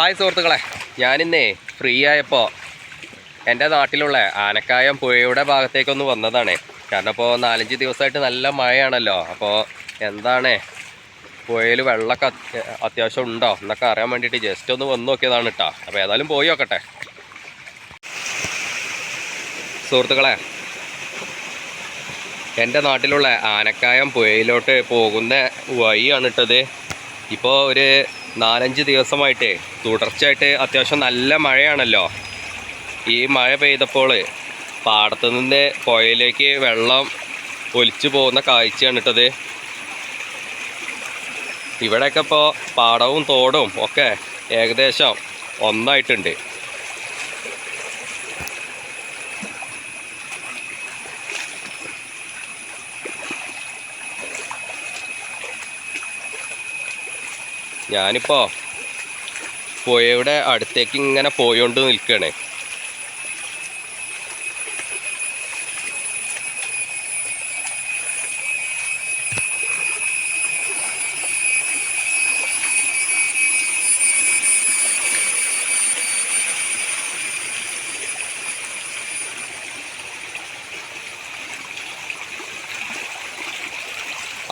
Hi സുഹൃത്തുക്കളെ. ഞാനിന്നേ free ആയപ്പോൾ എന്റെ നാട്ടിലുള്ള ആനക്കായം പുഴയുടെ ഭാഗത്തേക്കൊന്ന് വന്നതാണ്. കാരണം ഇപ്പോൾ നാലഞ്ച് ദിവസമായിട്ട് നല്ല മഴയാണല്ലോ. അപ്പോൾ എന്താണ്? പുഴയിൽ വെള്ളമൊക്കെ അത്യാവശ്യം ഉണ്ടോ? എന്നൊക്കെ അറിയാൻ വേണ്ടിയിട്ട് ജസ്റ്റ് ഒന്ന് വന്ന് നോക്കിയതാണ് കേട്ടോ. അപ്പോൾ ഏതായാലും പോയി നോക്കട്ടെ. സുഹൃത്തുക്കളെ എന്റെ നാട്ടിലുള്ള ആനക്കായം പുഴയിലോട്ട് പോകുന്ന വഴിയാണ് ഇട്ടത്. ഇപ്പോൾ ഒരു നാലഞ്ച് ദിവസമായിട്ടേ. തുടർച്ചയായിട്ട് അത്യാവശ്യം നല്ല മഴയാണല്ലോ. ഈ മഴ പെയ്തപ്പോൾ പാടത്ത് നിന്ന് പുഴയിലേക്ക് വെള്ളം ഒലിച്ചു പോകുന്ന കാഴ്ചയാണ് ഇട്ടത്. ഇവിടെയൊക്കെ ഇപ്പോൾ പാടവും തോടും ഒക്കെ ഏകദേശം ഒന്നായിട്ടുണ്ട്. ഞാനിപ്പോൾ പുഴയുടെ അടുത്തേക്ക് ഇങ്ങനെ പോയോണ്ട് നിൽക്കുകയാണ്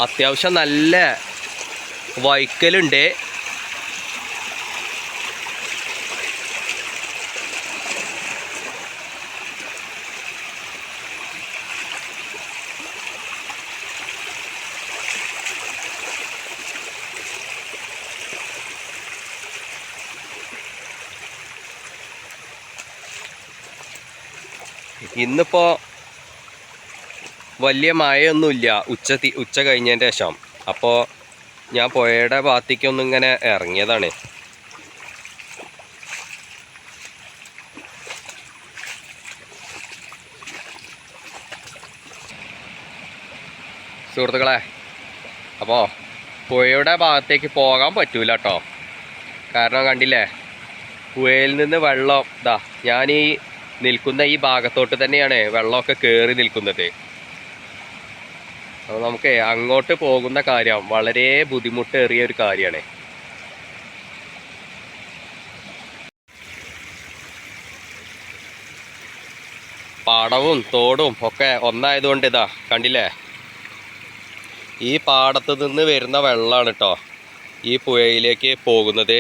അത്യാവശ്യം നല്ല വൈക്കലുണ്ട്. ഇന്നിപ്പോ വലിയ മഴയൊന്നുമില്ല. ഉച്ച ഉച്ച കഴിഞ്ഞതിന്റെ ശേഷം. അപ്പോൾ ഞാൻ പുഴയുടെ ഭാഗത്തേക്കൊന്നും ഇങ്ങനെ ഇറങ്ങിയതാണ്. സുഹൃത്തുക്കളെ അപ്പോൾ പുഴയുടെ ഭാഗത്തേക്ക് പോകാൻ പറ്റൂല കേട്ടോ കാരണം കണ്ടില്ലേ പുഴയിൽ നിന്ന് വെള്ളം ഇതാ ഞാൻ ഈ നിൽക്കുന്ന ഈ ഭാഗത്തോട്ട് തന്നെയാണ് വെള്ളമൊക്കെ കയറി നിൽക്കുന്നത്. അപ്പോൾ നമുക്ക് അങ്ങോട്ട് പോകുന്ന കാര്യം വളരെ ബുദ്ധിമുട്ടേറിയ ഒരു കാര്യമാണ്. പാടവും തോടും ഒക്കെ ഒന്നായതുകൊണ്ട് ഇതാ കണ്ടില്ലേ? ഈ പാടത്ത് നിന്ന് വരുന്ന വെള്ളമാണ് കേട്ടോ ഈ പുഴയിലേക്ക് പോകുന്നത്.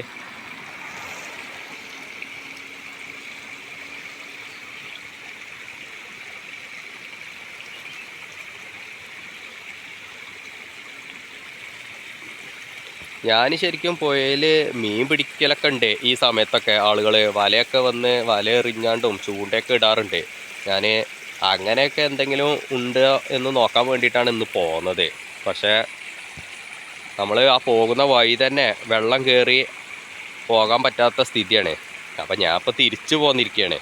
ഞാൻ ശരിക്കും പുഴയിൽ മീൻ പിടിക്കലൊക്കെ ഉണ്ട്. ഈ സമയത്തൊക്കെ ആളുകൾ വലയൊക്കെ വന്ന് വല എറിഞ്ഞാണ്ടും ചൂണ്ടയൊക്കെ ഇടാറുണ്ട്. ഞാൻ അങ്ങനെയൊക്കെ എന്തെങ്കിലും ഉണ്ട് എന്ന് നോക്കാൻ വേണ്ടിയിട്ടാണ് ഇന്ന് പോകുന്നത് പക്ഷേ നമ്മൾ ആ പോകുന്ന വഴി തന്നെ വെള്ളം കയറി പോകാൻ പറ്റാത്ത സ്ഥിതിയാണ്. അപ്പം ഞാൻ ഇപ്പോൾ തിരിച്ചു പോന്നിരിക്കുകയാണ്